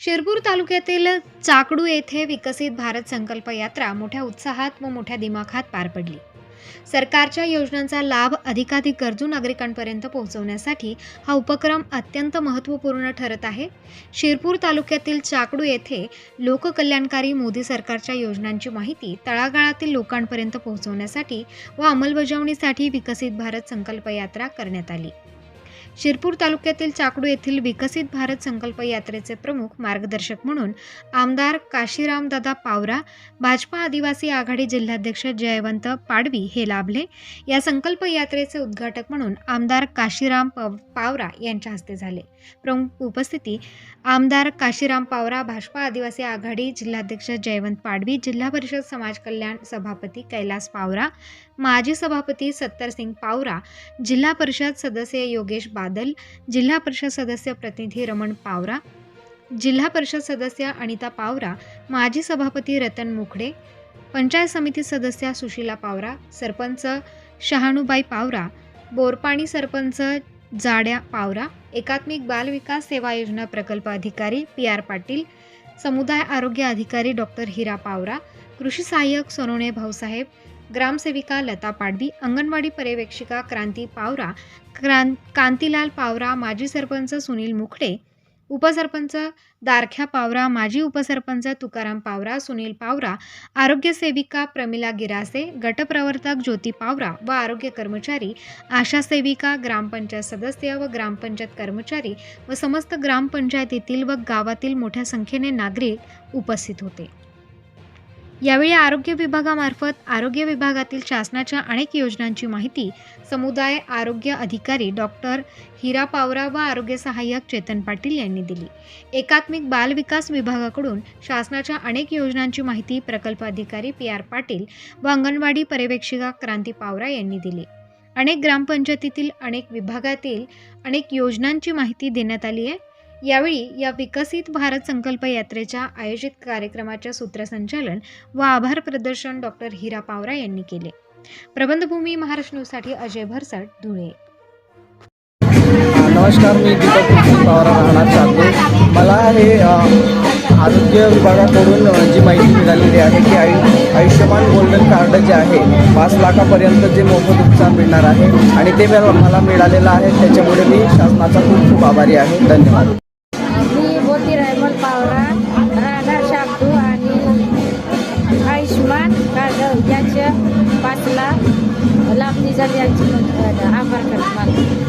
शिरपूर तालुक्यातील चाकडू येथे विकसित भारत संकल्प यात्रा मोठ्या उत्साहात व मोठ्या दिमाखात पार पडली. सरकारच्या योजनांचा लाभ अधिकाधिक गरजू नागरिकांपर्यंत पोहोचवण्यासाठी हा उपक्रम अत्यंत महत्त्वपूर्ण ठरत आहे. शिरपूर तालुक्यातील चाकडू येथे लोककल्याणकारी मोदी सरकारच्या योजनांची माहिती तळागाळातील लोकांपर्यंत पोहोचवण्यासाठी व अंमलबजावणीसाठी विकसित भारत संकल्प यात्रा करण्यात आली. शिरपूर तालुक्यातील चाकडू येथील विकसित भारत संकल्प यात्रेचे प्रमुख मार्गदर्शक म्हणून आमदार काशीरामदादा पावरा भाजपा आदिवासी आघाडी जिल्हाध्यक्ष जयवंत पाडवी हे लाभले. या संकल्प यात्रेचे उद्घाटक म्हणून आमदार काशीराम पव- पावरा यांच्या हस्ते झाले. प्रमुख उपस्थिती आमदार काशीराम पावरा भाजपा आदिवासी आघाडी जिल्हाध्यक्ष जयवंत पाडवी जिल्हा परिषद समाज कल्याण सभापती कैलास पावरा माजी सभापती सत्तरसिंग पावरा जिल्हा परिषद सदस्य योगेश बादल जिल्हा परिषद सदस्य प्रतिनिधी रमण पावरा जिल्हा परिषद सदस्य अनिता पावरा माजी सभापती रतन मुखडे पंचायत समिती सदस्य सुशीला पावरा सरपंच शहाणूबाई पावरा बोरपाणी सरपंच जाड्या पावरा एकात्मिक बाल विकास सेवा योजना प्रकल्प अधिकारी पी आर पाटील समुदाय आरोग्य अधिकारी डॉक्टर हिरा पावरा कृषी सहाय्यक सोनवणे भाऊसाहेब ग्रामसेविका लता पाडवी अंगणवाडी पर्यवेक्षिका क्रांती पावरा क्रां कांतीलाल पावरा माजी सरपंच सुनील मुखडे उपसरपंच दारख्या पावरा माजी उपसरपंच तुकाराम पावरा सुनील पावरा आरोग्य सेविका प्रमिला गिरासे गटप्रवर्तक ज्योती पावरा व आरोग्य कर्मचारी आशा सेविका ग्रामपंचायत सदस्य व ग्रामपंचायत कर्मचारी व समस्त ग्रामपंचायतीतील व गावातील मोठ्या संख्येने नागरिक उपस्थित होते. यावेळी आरोग्य विभागामार्फत आरोग्य विभागातील शासनाच्या अनेक योजनांची माहिती समुदाय आरोग्य अधिकारी डॉक्टर हिरा पावरा व आरोग्य सहाय्यक चेतन पाटील यांनी दिली. एकात्मिक बाल विकास विभागाकडून शासनाच्या अनेक योजनांची माहिती प्रकल्प अधिकारी पी आर पाटील व अंगणवाडी पर्यवेक्षिका क्रांती पावरा यांनी दिली. अनेक ग्रामपंचायतीतील अनेक विभागातील अनेक योजनांची माहिती देण्यात आली आहे. यावेळी या विकसित भारत संकल्प यात्रेच्या आयोजित कार्यक्रमाच्या सूत्रसंचालन व आभार प्रदर्शन डॉक्टर हिरा पावरा यांनी केले. प्रबंधभूमी महाराष्ट्र न्यूजसाठी अजय भरसट धुळे. नमस्कार मी दीपक राहणार चालतो मला हे आरोग्य विभागाकडून जी माहिती मिळालेली आहे की आयु आयुष्यमान गोल्डन कार्ड जे आहे पाच लाखापर्यंत जे मोफत उपचार मिळणार आहे आणि ते मला मला मिळालेलं आहे. त्याच्यामुळे मी शासनाचा खूप खूप आभारी आहे. धन्यवाद. मी मोती रायमल पावरा राहणार शाबदू आणि आयुष्मान कार्ड याच्या पाचला लाभ निजाल यांची आभार करतो मला